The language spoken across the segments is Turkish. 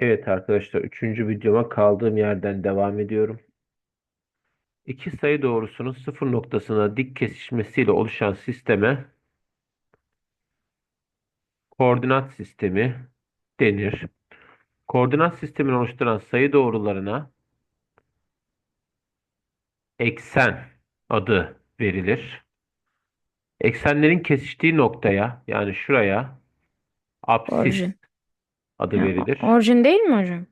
Evet arkadaşlar üçüncü videoma kaldığım yerden devam ediyorum. İki sayı doğrusunun sıfır noktasına dik kesişmesiyle oluşan sisteme koordinat sistemi denir. Koordinat sistemini oluşturan sayı doğrularına eksen adı verilir. Eksenlerin kesiştiği noktaya yani şuraya apsis Orijin. Adı Ya, verilir. orijin değil mi hocam?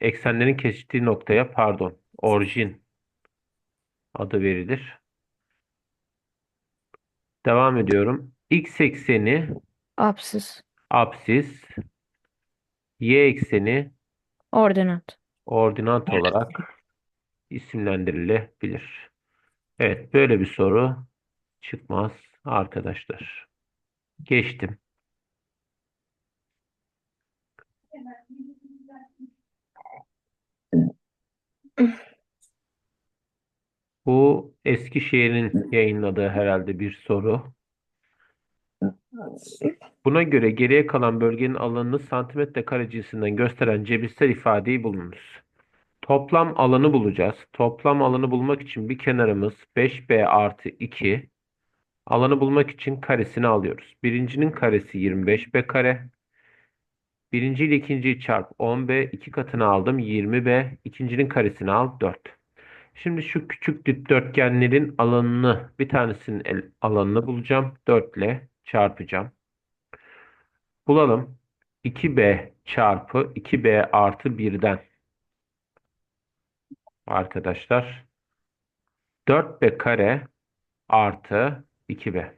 Eksenlerin kesiştiği noktaya pardon orijin adı verilir. Devam ediyorum. X ekseni Apsis. apsis, y ekseni Ordinat. ordinat olarak isimlendirilebilir. Evet, böyle bir soru çıkmaz arkadaşlar. Geçtim. Bu Eskişehir'in yayınladığı herhalde bir soru. Buna göre geriye kalan bölgenin alanını santimetre kare cinsinden gösteren cebirsel ifadeyi bulunuz. Toplam alanı bulacağız. Toplam alanı bulmak için bir kenarımız 5b artı 2. Alanı bulmak için karesini alıyoruz. Birincinin karesi 25b kare. Birinci ile ikinciyi çarp 10b. iki katını aldım 20b. İkincinin karesini al 4. Şimdi şu küçük dikdörtgenlerin alanını bir tanesinin el- alanını bulacağım. 4 ile çarpacağım. Bulalım. 2b çarpı 2b artı 1'den arkadaşlar 4b kare artı 2b.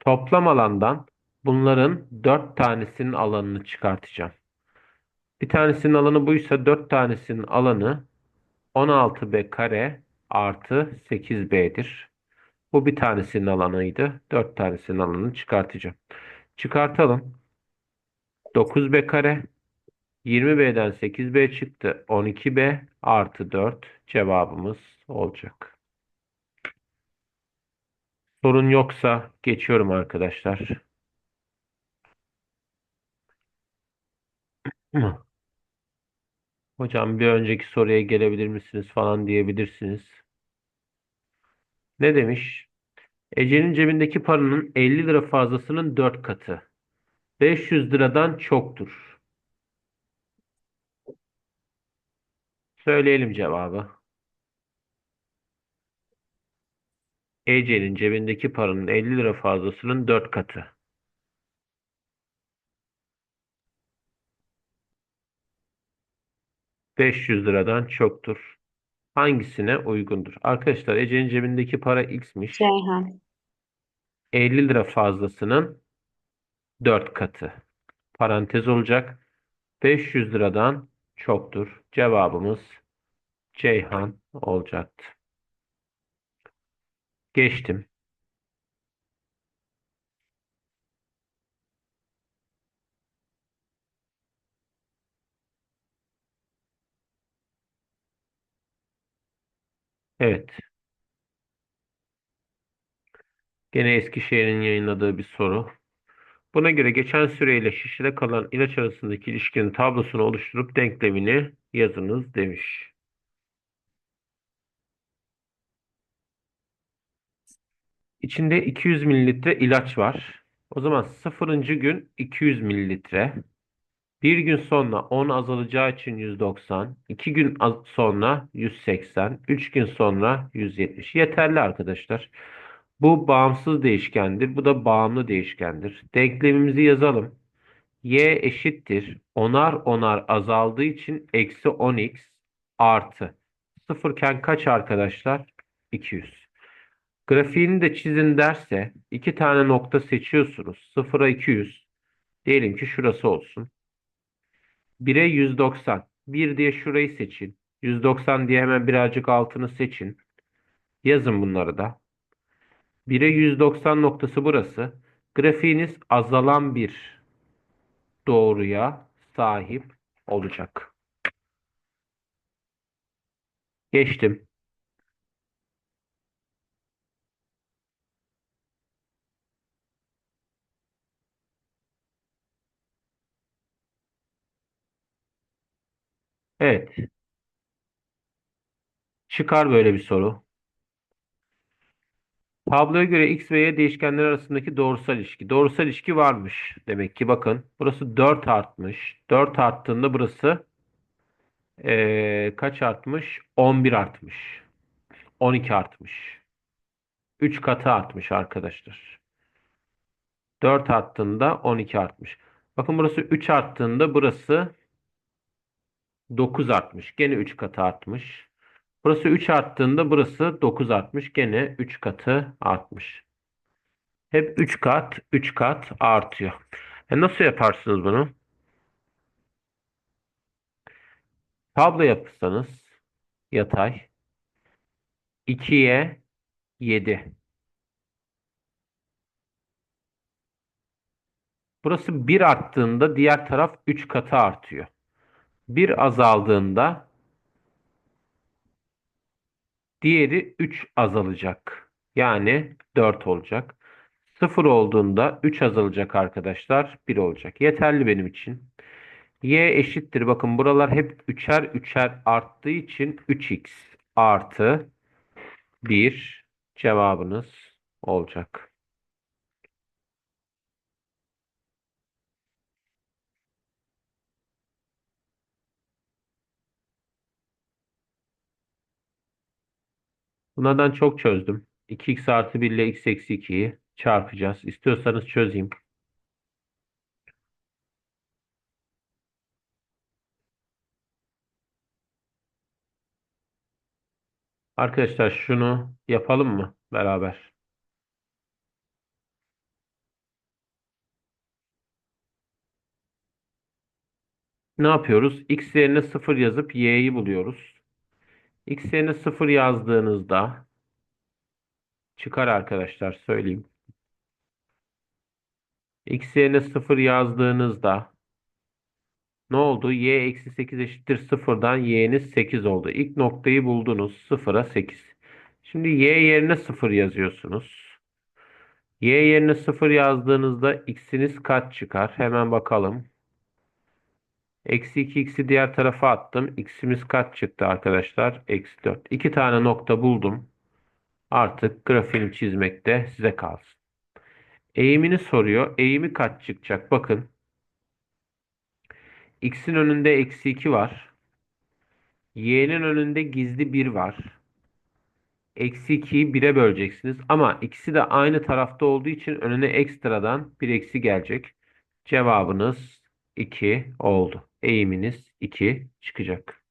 Toplam alandan bunların 4 tanesinin alanını çıkartacağım. Bir tanesinin alanı buysa 4 tanesinin alanı 16b kare artı 8b'dir. Bu bir tanesinin alanıydı. 4 tanesinin alanını çıkartacağım. Çıkartalım. 9b kare 20b'den 8b çıktı. 12b artı 4 cevabımız olacak. Sorun yoksa geçiyorum arkadaşlar. Hocam bir önceki soruya gelebilir misiniz falan diyebilirsiniz. Ne demiş? Ece'nin cebindeki paranın 50 lira fazlasının 4 katı. 500 liradan çoktur. Söyleyelim cevabı. Ece'nin cebindeki paranın 50 lira fazlasının 4 katı. ...500 liradan çoktur. Hangisine uygundur? Arkadaşlar Ece'nin cebindeki para x'miş. Ceyhan. 50 lira fazlasının 4 katı. Parantez olacak. 500 liradan çoktur. Cevabımız Ceyhan olacaktı. Geçtim. Evet. Gene Eskişehir'in yayınladığı bir soru. Buna göre geçen süreyle şişede kalan ilaç arasındaki ilişkinin tablosunu oluşturup denklemini yazınız demiş. İçinde 200 mililitre ilaç var. O zaman sıfırıncı gün 200 mililitre. Bir gün sonra 10 azalacağı için 190. 2 gün sonra 180. 3 gün sonra 170. Yeterli arkadaşlar. Bu bağımsız değişkendir. Bu da bağımlı değişkendir. Denklemimizi yazalım. Y eşittir. Onar onar azaldığı için eksi 10x artı. Sıfırken kaç arkadaşlar? 200. Grafiğini de çizin derse iki tane nokta seçiyorsunuz. 0'a 200. Diyelim ki şurası olsun. 1'e 190. 1 diye şurayı seçin. 190 diye hemen birazcık altını seçin. Yazın bunları da. 1'e 190 noktası burası. Grafiğiniz azalan bir doğruya sahip olacak. Geçtim. Evet. Çıkar böyle bir soru. Tabloya göre x ve y değişkenleri arasındaki doğrusal ilişki. Doğrusal ilişki varmış. Demek ki bakın. Burası 4 artmış. 4 arttığında burası eee, kaç artmış? 11 artmış. 12 artmış. 3 katı artmış arkadaşlar. 4 arttığında 12 artmış. Bakın burası 3 arttığında burası 9 artmış. Gene 3 katı artmış. Burası 3 arttığında burası 9 artmış. Gene 3 katı artmış. Hep 3 kat, 3 kat artıyor. E nasıl yaparsınız bunu? Tablo yapırsanız yatay 2'ye 7. Burası 1 arttığında diğer taraf 3 katı artıyor. 1 azaldığında diğeri 3 azalacak. Yani 4 olacak. 0 olduğunda 3 azalacak arkadaşlar. 1 olacak. Yeterli benim için. Y eşittir. Bakın buralar hep üçer üçer arttığı için 3x artı 1 cevabınız olacak. Bunlardan çok çözdüm. 2x artı 1 ile x eksi 2'yi çarpacağız. İstiyorsanız çözeyim. Arkadaşlar şunu yapalım mı beraber? Ne yapıyoruz? X yerine 0 yazıp y'yi buluyoruz. X yerine 0 yazdığınızda çıkar arkadaşlar söyleyeyim. X yerine 0 yazdığınızda ne oldu? Y eksi 8 eşittir 0'dan y'niz 8 oldu. İlk noktayı buldunuz. 0'a 8. Şimdi y yerine 0 yazıyorsunuz. Y yerine 0 yazdığınızda x'iniz kaç çıkar? Hemen bakalım. Eksi 2 x'i diğer tarafa attım. X'imiz kaç çıktı arkadaşlar? Eksi 4. İki tane nokta buldum. Artık grafiğini çizmekte size kalsın. Eğimini soruyor. Eğimi kaç çıkacak? Bakın. X'in önünde eksi 2 var. Y'nin önünde gizli 1 var. Eksi 2'yi 1'e böleceksiniz. Ama ikisi de aynı tarafta olduğu için önüne ekstradan bir eksi gelecek. Cevabınız 2 oldu. Eğiminiz 2 çıkacak.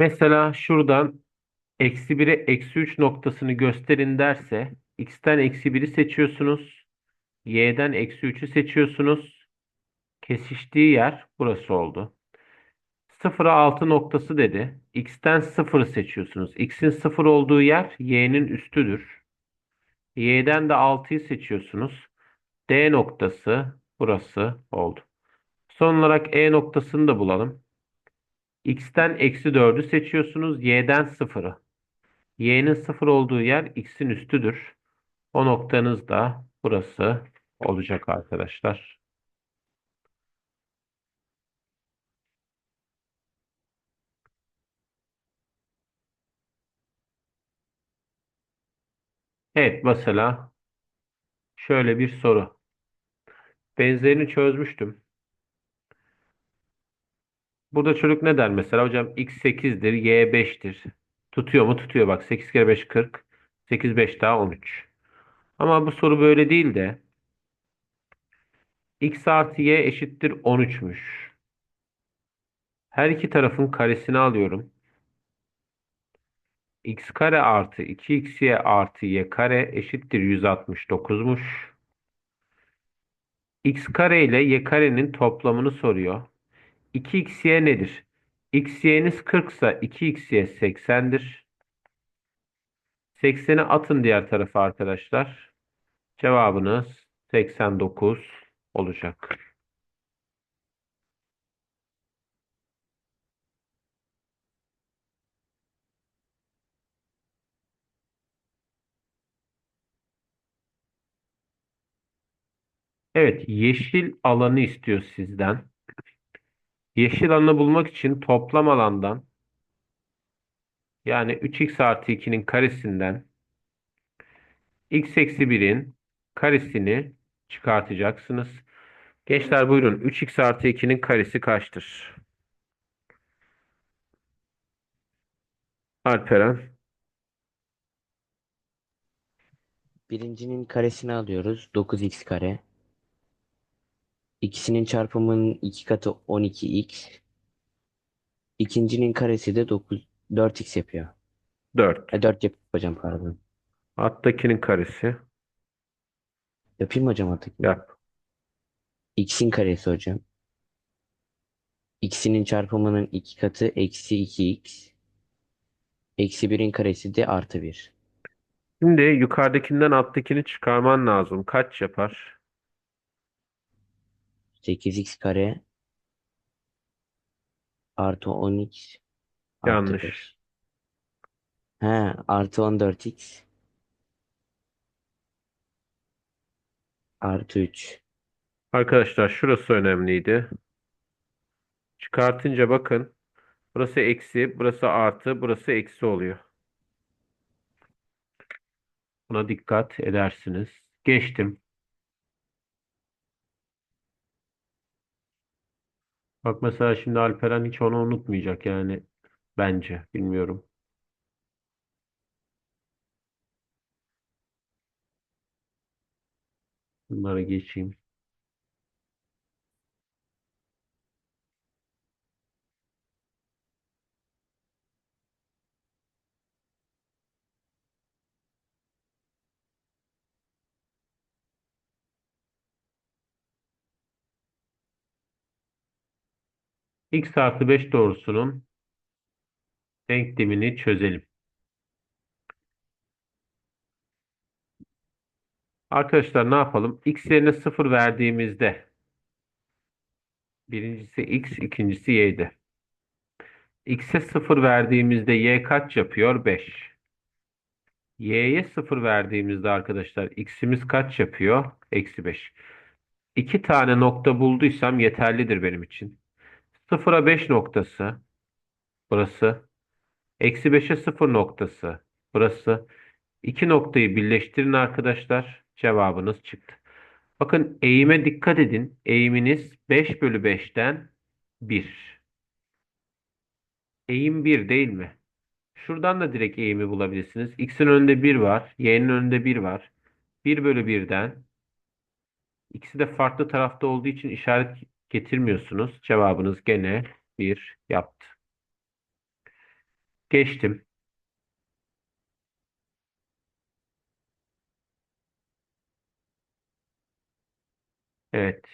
Mesela şuradan eksi 1'e eksi 3 noktasını gösterin derse x'ten eksi 1'i seçiyorsunuz. Y'den eksi 3'ü seçiyorsunuz. Kesiştiği yer burası oldu. 0'a 6 noktası dedi. X'ten 0'ı seçiyorsunuz. X'in 0 olduğu yer y'nin üstüdür. Y'den de 6'yı seçiyorsunuz. D noktası burası oldu. Son olarak E noktasını da bulalım. X'ten eksi 4'ü seçiyorsunuz. Y'den 0'ı. Y'nin 0 olduğu yer X'in üstüdür. O noktanız da burası olacak arkadaşlar. Evet mesela şöyle bir soru. Benzerini çözmüştüm. Burada çocuk ne der mesela? Hocam x 8'dir, y 5'tir. Tutuyor mu? Tutuyor. Bak 8 kere 5 40. 8 5 daha 13. Ama bu soru böyle değil de x artı y eşittir 13'müş. Her iki tarafın karesini alıyorum. x kare artı 2xy artı y kare eşittir 169'muş. x kare ile y karenin toplamını soruyor. 2xy nedir? xy'niz 40 ise 2xy 80'dir. 80'i atın diğer tarafa arkadaşlar. Cevabınız 89 olacak. Evet, yeşil alanı istiyor sizden. Yeşil alanı bulmak için toplam alandan yani 3x artı 2'nin karesinden x eksi 1'in karesini çıkartacaksınız. Gençler buyurun 3x artı 2'nin karesi kaçtır? Alperen Birincinin karesini alıyoruz. 9x kare. İkisinin çarpımının iki katı 12x. İkincinin karesi de 9, 4x yapıyor. 4. E, 4 yapıp hocam pardon. Alttakinin karesi Yapayım mı hocam artık? yap. X'in karesi hocam. X'inin çarpımının iki katı eksi 2x. Eksi 1'in karesi de artı 1. Şimdi yukarıdakinden alttakini çıkarman lazım. Kaç yapar? 8x kare artı 10x artı Yanlış. 5. He artı 14x artı 3. Arkadaşlar şurası önemliydi. Çıkartınca bakın. Burası eksi, burası artı, burası eksi oluyor. Buna dikkat edersiniz. Geçtim. Bak mesela şimdi Alperen hiç onu unutmayacak yani. Bence. Bilmiyorum. Bunları geçeyim. X artı 5 doğrusunun denklemini çözelim. Arkadaşlar ne yapalım? X yerine 0 verdiğimizde birincisi X, ikincisi Y'di. X'e 0 verdiğimizde Y kaç yapıyor? 5. Y'ye 0 verdiğimizde arkadaşlar X'imiz kaç yapıyor? Eksi 5. İki tane nokta bulduysam yeterlidir benim için. 0'a 5 noktası burası. Eksi 5'e 0 noktası burası. İki noktayı birleştirin arkadaşlar. Cevabınız çıktı. Bakın eğime dikkat edin. Eğiminiz 5 bölü 5'ten 1. Eğim 1 değil mi? Şuradan da direkt eğimi bulabilirsiniz. X'in önünde 1 var. Y'nin önünde 1 var. 1 bölü 1'den ikisi de farklı tarafta olduğu için işaret getirmiyorsunuz. Cevabınız gene 1 yaptı. Geçtim. Evet.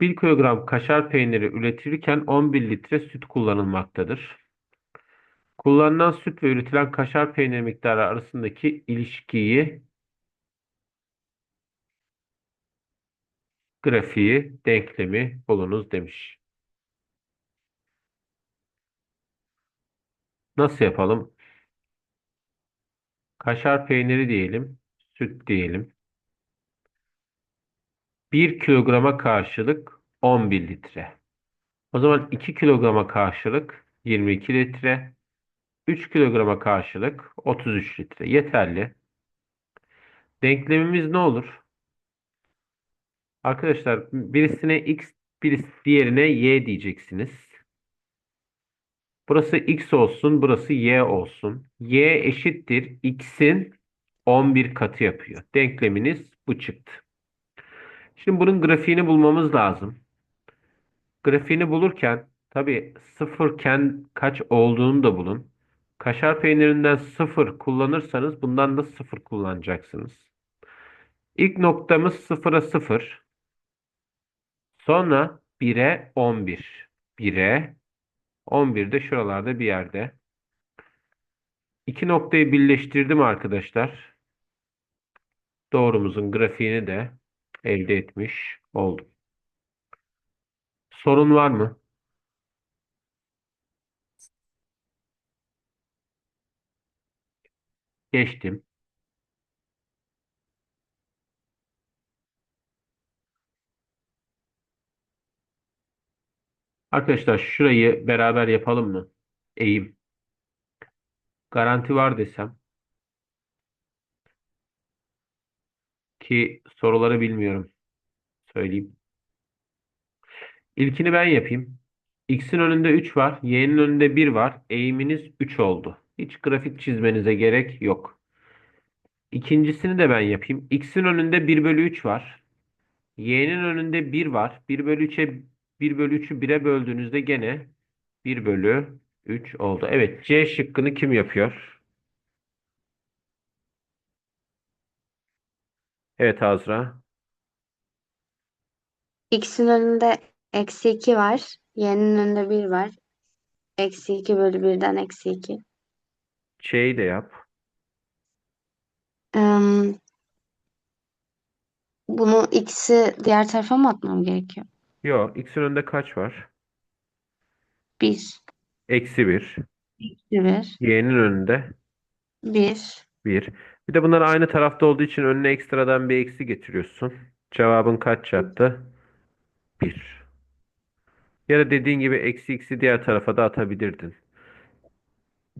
1 kilogram kaşar peyniri üretilirken 11 litre süt kullanılmaktadır. Kullanılan süt ve üretilen kaşar peyniri miktarı arasındaki ilişkiyi grafiği, denklemi bulunuz demiş. Nasıl yapalım? Kaşar peyniri diyelim, süt diyelim. 1 kilograma karşılık 11 litre. O zaman 2 kilograma karşılık 22 litre. 3 kilograma karşılık 33 litre. Yeterli. Denklemimiz ne olur? Arkadaşlar birisine x, birisi diğerine y diyeceksiniz. Burası x olsun, burası y olsun. y eşittir x'in 11 katı yapıyor. Denkleminiz bu çıktı. Şimdi bunun grafiğini bulmamız lazım. Grafiğini bulurken tabii sıfırken kaç olduğunu da bulun. Kaşar peynirinden sıfır kullanırsanız bundan da sıfır kullanacaksınız. İlk noktamız sıfıra sıfır. Sonra 1'e 11. 1'e 11 de şuralarda bir yerde. İki noktayı birleştirdim arkadaşlar. Doğrumuzun grafiğini de elde etmiş oldum. Sorun var mı? Geçtim. Arkadaşlar şurayı beraber yapalım mı? Eğim. Garanti var desem ki soruları bilmiyorum. Söyleyeyim. İlkini ben yapayım. X'in önünde 3 var. Y'nin önünde 1 var. Eğiminiz 3 oldu. Hiç grafik çizmenize gerek yok. İkincisini de ben yapayım. X'in önünde 1 bölü 3 var. Y'nin önünde 1 var. 1 bölü 3'e 1 bölü 3'ü 1'e böldüğünüzde gene 1 bölü 3 oldu. Evet C şıkkını kim yapıyor? Evet Azra. X'in önünde eksi 2 var. Y'nin önünde 1 var. Eksi 2 bölü 1'den eksi 2. C'yi de yap. Im, bunu X'i diğer tarafa mı atmam gerekiyor? Yok. X'in önünde kaç var? 1, Eksi 1. 1, Y'nin önünde 1. 1. Bir de bunlar aynı tarafta olduğu için önüne ekstradan bir eksi getiriyorsun. Cevabın kaç yaptı? 1. Ya da dediğin gibi eksi x'i diğer tarafa da atabilirdin.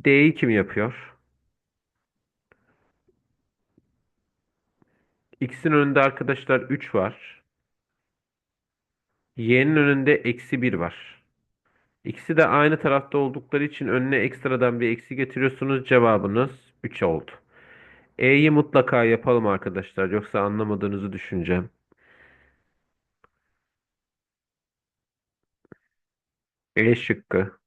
D'yi kim yapıyor? X'in önünde arkadaşlar 3 var. Y'nin önünde eksi 1 var. İkisi de aynı tarafta oldukları için önüne ekstradan bir eksi getiriyorsunuz. Cevabınız 3 oldu. E'yi mutlaka yapalım arkadaşlar. Yoksa anlamadığınızı düşüneceğim. E şıkkı.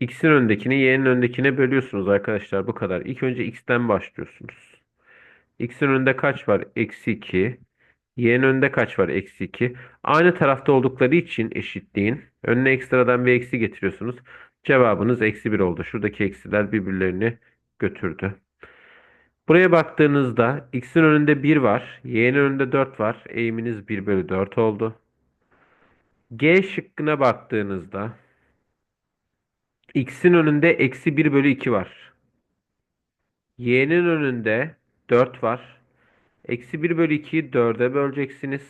X'in öndekini Y'nin öndekine bölüyorsunuz arkadaşlar. Bu kadar. İlk önce X'ten başlıyorsunuz. X'in önünde kaç var? Eksi 2. Y'nin önünde kaç var? Eksi 2. Aynı tarafta oldukları için eşitliğin önüne ekstradan bir eksi getiriyorsunuz. Cevabınız eksi 1 oldu. Şuradaki eksiler birbirlerini götürdü. Buraya baktığınızda X'in önünde 1 var. Y'nin önünde 4 var. Eğiminiz 1 bölü 4 oldu. G şıkkına baktığınızda X'in önünde eksi 1 bölü 2 var. Y'nin önünde 4 var. Eksi 1 bölü 2'yi 4'e böleceksiniz.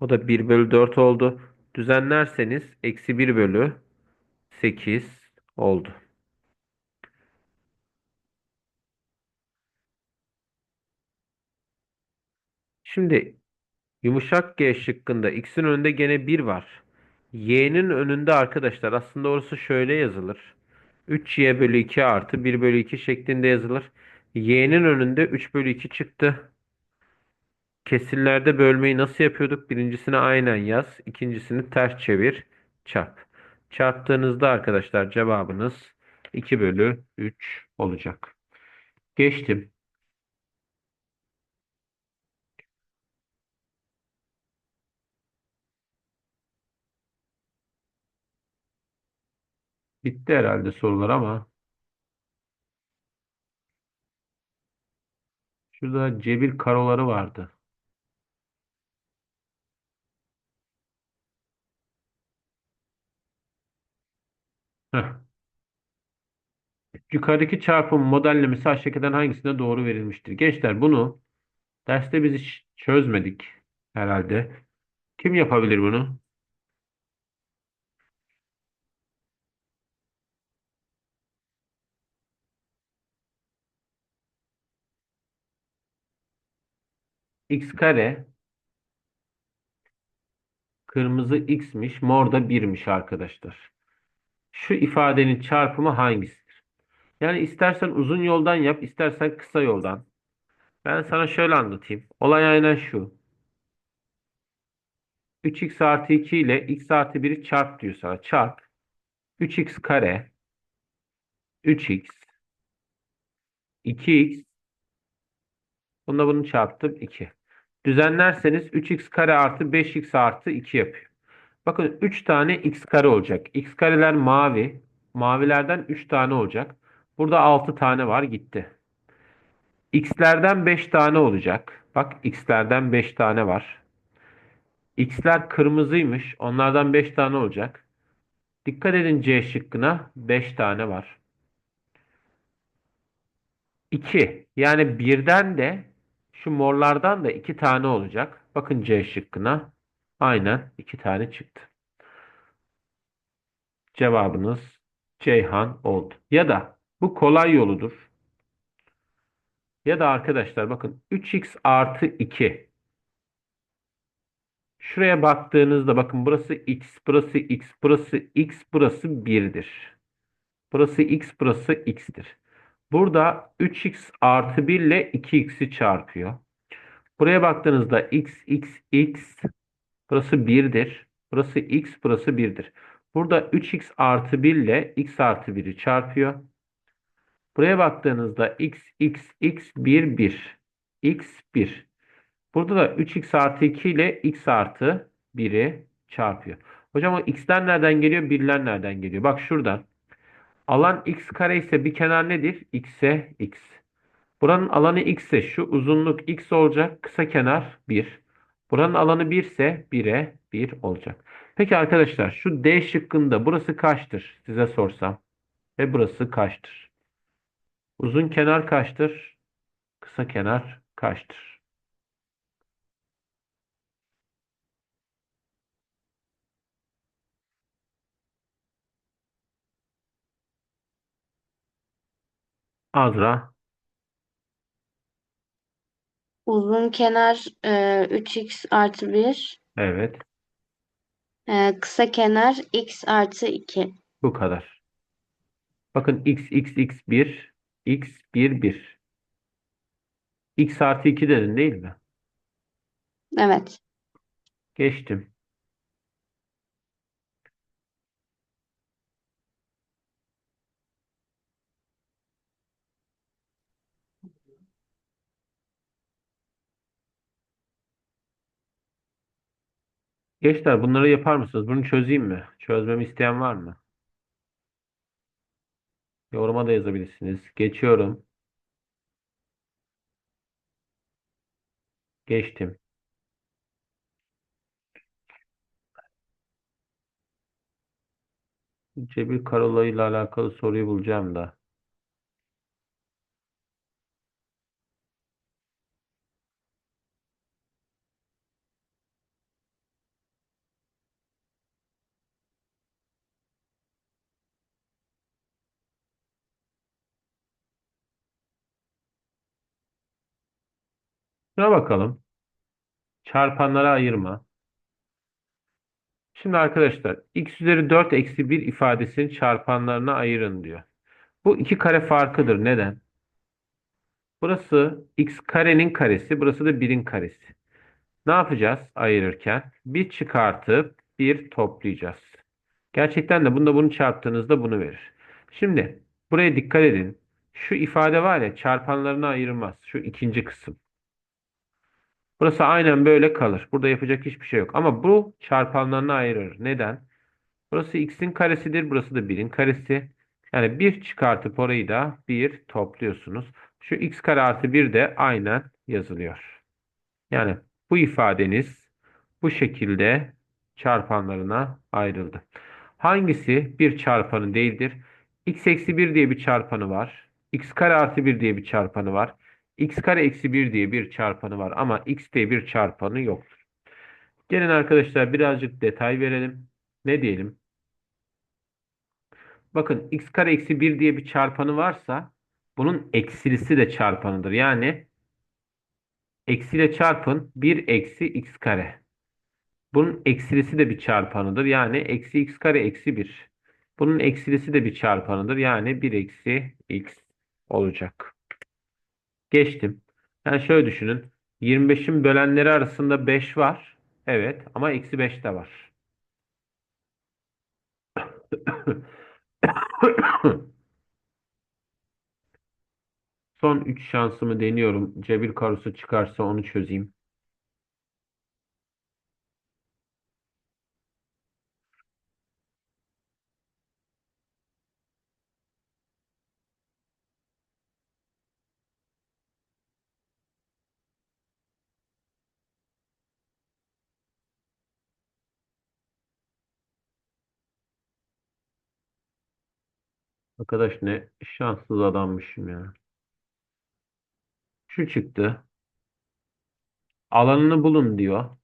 O da 1 bölü 4 oldu. Düzenlerseniz eksi 1 bölü 8 oldu. Şimdi yumuşak G şıkkında x'in önünde gene 1 var. Y'nin önünde arkadaşlar aslında orası şöyle yazılır. 3y bölü 2 artı 1 bölü 2 şeklinde yazılır. Y'nin önünde 3 bölü 2 çıktı. Kesirlerde bölmeyi nasıl yapıyorduk? Birincisini aynen yaz. ikincisini ters çevir. Çarp. Çarptığınızda arkadaşlar cevabınız 2 bölü 3 olacak. Geçtim. Bitti herhalde sorular ama şurada cebir karoları vardı. Heh. Yukarıdaki çarpım modellemesi aşağıdakilerden hangisine doğru verilmiştir? Gençler bunu derste biz hiç çözmedik herhalde. Kim yapabilir bunu? X kare kırmızı x'miş, mor da 1'miş arkadaşlar. Şu ifadenin çarpımı hangisidir? Yani istersen uzun yoldan yap, istersen kısa yoldan. Ben sana şöyle anlatayım. Olay aynen şu. 3x artı 2 ile x artı 1'i çarp diyor sana. Çarp. 3x kare 3x 2x Bununla bunu çarptım 2. Düzenlerseniz 3x kare artı 5x artı 2 yapıyor. Bakın 3 tane x kare olacak. x kareler mavi. Mavilerden 3 tane olacak. Burada 6 tane var gitti. x'lerden 5 tane olacak. Bak x'lerden 5 tane var. x'ler kırmızıymış. Onlardan 5 tane olacak. Dikkat edin C şıkkına 5 tane var. 2 yani birden de şu morlardan da 2 tane olacak. Bakın C şıkkına aynen 2 tane çıktı. Cevabınız Ceyhan oldu. Ya da bu kolay yoludur. Ya da arkadaşlar bakın 3x artı 2. Şuraya baktığınızda bakın burası x, burası x, burası x, burası 1'dir. Burası x, burası x'tir. Burada 3x artı 1 ile 2x'i çarpıyor. Buraya baktığınızda x, x, x, burası 1'dir. Burası x, burası 1'dir. Burada 3x artı 1 ile x artı 1'i çarpıyor. Buraya baktığınızda x, x, x, 1, 1. x, 1. Burada da 3x artı 2 ile x artı 1'i çarpıyor. Hocam o x'ler nereden geliyor? 1'ler nereden geliyor? Bak şuradan. Alan x kare ise bir kenar nedir? x'e x. Buranın alanı x ise şu uzunluk x olacak. Kısa kenar 1. Buranın alanı 1 ise 1'e 1 olacak. Peki arkadaşlar şu D şıkkında burası kaçtır? Size sorsam. Ve burası kaçtır? Uzun kenar kaçtır? Kısa kenar kaçtır? Azra. Uzun kenar e, 3x artı 1. Evet. E, kısa kenar x artı 2. Bu kadar. Bakın x, x, x 1, x 1, 1. x artı 2 dedin değil mi? Evet. Geçtim. Gençler bunları yapar mısınız? Bunu çözeyim mi? Çözmemi isteyen var mı? Yoruma da yazabilirsiniz. Geçiyorum. Geçtim. Cebir Karolayı ile alakalı soruyu bulacağım da. Şuna bakalım. Çarpanlara ayırma. Şimdi arkadaşlar x üzeri 4 eksi 1 ifadesinin çarpanlarına ayırın diyor. Bu iki kare farkıdır. Neden? Burası x karenin karesi, burası da 1'in karesi. Ne yapacağız ayırırken? 1 çıkartıp 1 toplayacağız. Gerçekten de bunda bunu çarptığınızda bunu verir. Şimdi buraya dikkat edin. Şu ifade var ya çarpanlarına ayırmaz. Şu ikinci kısım. Burası aynen böyle kalır. Burada yapacak hiçbir şey yok. Ama bu çarpanlarına ayırır. Neden? Burası x'in karesidir. Burası da 1'in karesi. Yani 1 çıkartıp orayı da 1 topluyorsunuz. Şu x kare artı 1 de aynen yazılıyor. Yani bu ifadeniz bu şekilde çarpanlarına ayrıldı. Hangisi bir çarpanı değildir? x eksi 1 diye bir çarpanı var. x kare artı 1 diye bir çarpanı var. X kare eksi 1 diye bir çarpanı var ama x diye bir çarpanı yoktur. Gelin arkadaşlar birazcık detay verelim. Ne diyelim? Bakın x kare eksi 1 diye bir çarpanı varsa bunun eksilisi de çarpanıdır. Yani eksiyle çarpın 1 eksi x kare. Bunun eksilisi de bir çarpanıdır. Yani eksi x kare eksi 1. Bunun eksilisi de bir çarpanıdır. Yani 1 eksi x olacak. Geçtim. Yani şöyle düşünün. 25'in bölenleri arasında 5 var. Evet ama eksi 5 de var. Son 3 şansımı deniyorum. Cebir karosu çıkarsa onu çözeyim. Arkadaş ne şanssız adammışım ya. Şu çıktı. Alanını bulun diyor.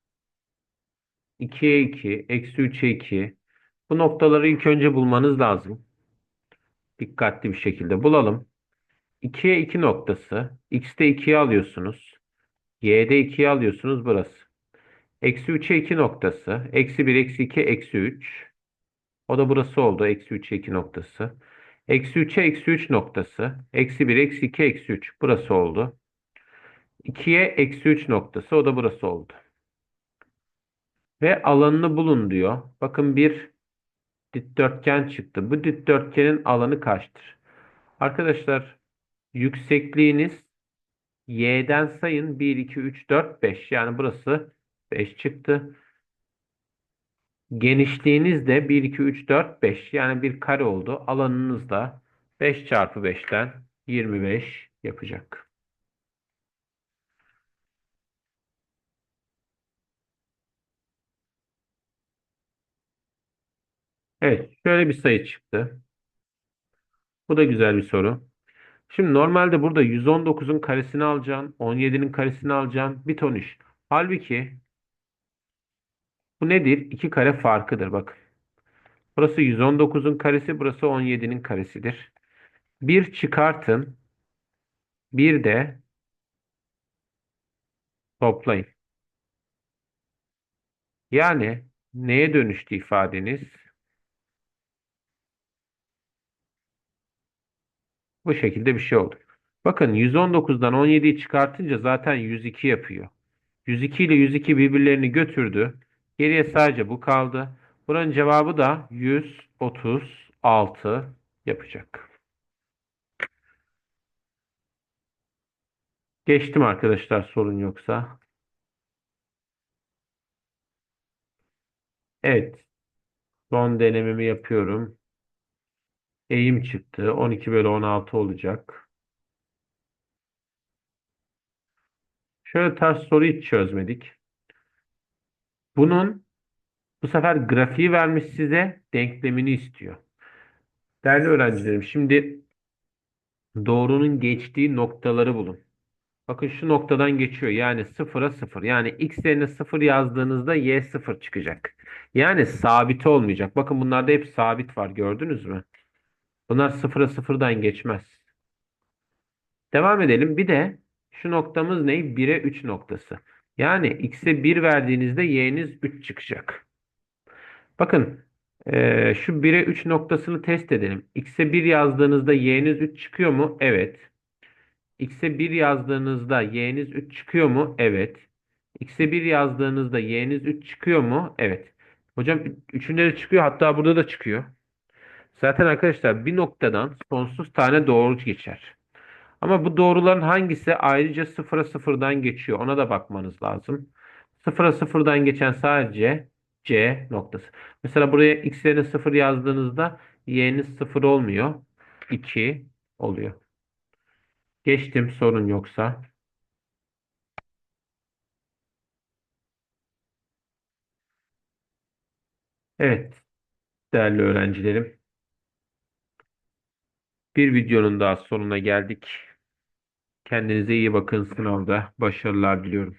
2'ye 2, eksi 3'e 2. Bu noktaları ilk önce bulmanız lazım. Dikkatli bir şekilde bulalım. 2'ye 2 noktası. X'te 2'yi alıyorsunuz. Y'de 2'yi alıyorsunuz burası. Eksi 3'e 2 noktası. Eksi 1, eksi 2, eksi 3. O da burası oldu. Eksi 3'e 2 noktası. Eksi 3'e eksi 3 noktası. Eksi 1, eksi 2, eksi 3. Burası oldu. 2'ye eksi 3 noktası. O da burası oldu. Ve alanını bulun diyor. Bakın bir dikdörtgen çıktı. Bu dikdörtgenin alanı kaçtır? Arkadaşlar yüksekliğiniz y'den sayın 1, 2, 3, 4, 5. Yani burası 5 çıktı. Genişliğiniz de 1, 2, 3, 4, 5. Yani bir kare oldu. Alanınız da 5 çarpı 5'ten 25 yapacak. Evet, şöyle bir sayı çıktı. Bu da güzel bir soru. Şimdi normalde burada 119'un karesini alacaksın, 17'nin karesini alacaksın. Bir ton iş. Halbuki bu nedir? İki kare farkıdır bak. Burası 119'un karesi, burası 17'nin karesidir. Bir çıkartın, bir de toplayın. Yani neye dönüştü ifadeniz? Bu şekilde bir şey oldu. Bakın 119'dan 17'yi çıkartınca zaten 102 yapıyor. 102 ile 102 birbirlerini götürdü. Geriye sadece bu kaldı. Buranın cevabı da 136 yapacak. Geçtim arkadaşlar sorun yoksa. Evet. Son denememi yapıyorum. Eğim çıktı. 12 bölü 16 olacak. Şöyle ters soru hiç çözmedik. Bunun bu sefer grafiği vermiş size denklemini istiyor. Değerli öğrencilerim şimdi doğrunun geçtiği noktaları bulun. Bakın şu noktadan geçiyor. Yani 0'a 0. Yani x yerine 0 yazdığınızda y 0 çıkacak. Yani sabit olmayacak. Bakın bunlarda hep sabit var. Gördünüz mü? Bunlar 0'a 0'dan geçmez. Devam edelim. Bir de şu noktamız ne? 1'e 3 noktası. Yani x'e 1 verdiğinizde y'niz 3 çıkacak. Bakın eee, şu 1'e 3 noktasını test edelim. x'e 1 yazdığınızda y'niz 3 çıkıyor mu? Evet. x'e 1 yazdığınızda y'niz 3 çıkıyor mu? Evet. x'e 1 yazdığınızda y'niz 3 çıkıyor mu? Evet. Hocam 3'ünde de çıkıyor. Hatta burada da çıkıyor. Zaten arkadaşlar bir noktadan sonsuz tane doğru geçer. Ama bu doğruların hangisi ayrıca sıfıra sıfırdan geçiyor? Ona da bakmanız lazım. Sıfıra sıfırdan geçen sadece C noktası. Mesela buraya x yerine sıfır yazdığınızda y'niz sıfır olmuyor. 2 oluyor. Geçtim sorun yoksa. Evet değerli öğrencilerim. Bir videonun daha sonuna geldik. Kendinize iyi bakın sınavda. Başarılar diliyorum.